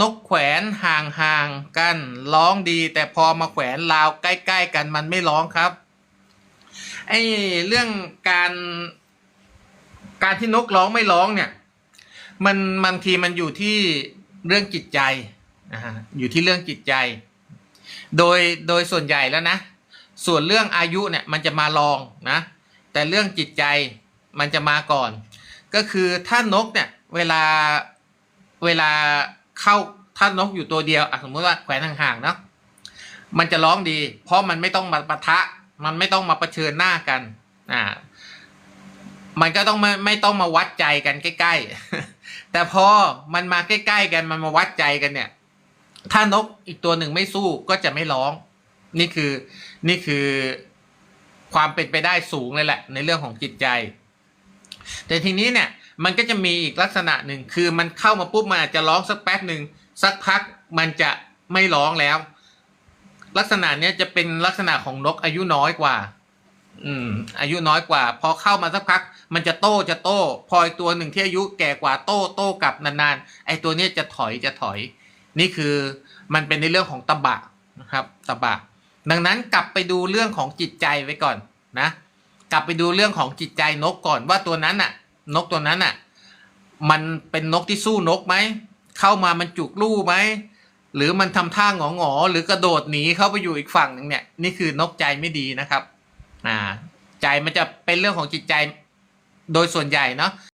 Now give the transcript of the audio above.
นกแขวนห่างๆกันร้องดี แต่พอมาแขวนราวใกล้ๆกันมันไม่ร้องครับไอ้เรื่องการการที่นกร้องไม่ร้องเนี่ย มันบางทีมันอยู่ที่เรื่องจิตใจนะฮะอยู่ที่เรื่องจิตใจ โดยโดยส่วนใหญ่แล้วนะ ส่วนเรื่องอายุเนี่ยมันจะมารองนะ แต่เรื่องจิตใจมันจะมาก่อน ก็คือถ้านกเนี่ยเวลาเวลา เข้าถ้านกอยู่ตัวเดียวอะสมมติว่าแขวนห่างๆเนาะมันจะร้องดี เพราะมันไม่ต้องมาปะทะ มันไม่ต้องมาเผชิญหน้ากันอ่ามันก็ต้องไม่ไม่ต้องมาวัดใจกันใกล้ ๆ แต่พอมันมาใกล้ ๆ กันมันมาวัดใจกันเนี่ย ถ้านกอีกตัวหนึ่งไม่สู้ก็จะไม่ร้อง นี่คือนี่คือความเป็นไปได้สูงเลยแหละ ในเรื่องของจิตใจ แต่ทีนี้เนี่ย มันก็จะมีอีกลักษณะหนึ่งคือมันเข้ามาปุ๊บมันอาจจะร้องสักแป๊บหนึ่งสักพักมันจะไม่ร้องแล้ว ลักษณะเนี้ยจะเป็นลักษณะของนกอายุน้อยกว่า อืม อายุน้อยกว่า พอเข้ามาสักพัก มันจะโต้จะโต้ พออีกตัวหนึ่งที่อายุแก่กว่าโต้โต้กลับนานๆไอ้ตัวเนี้ยจะถอยจะถอย นี่คือมันเป็นในเรื่องของตะบะนะครับตะบะ ดังนั้นกลับไปดูเรื่องของจิตใจไว้ก่อนนะ กลับไปดูเรื่องของจิตใจนกก่อนว่าตัวนั้นน่ะ นกตัวนั้นอะ มันเป็นนกที่สู้นกไหม เข้ามามันจุกลู่ไหม หรือมันทำท่าหงอหงอๆหรือกระโดดหนีเข้าไปอยู่อีกฝั่งหนึ่งเนี่ย นี่คือนกใจไม่ดีนะครับ อ่า ใจมันจะเป็นเรื่องของจิตใจโดยส่วนใหญ่เนาะ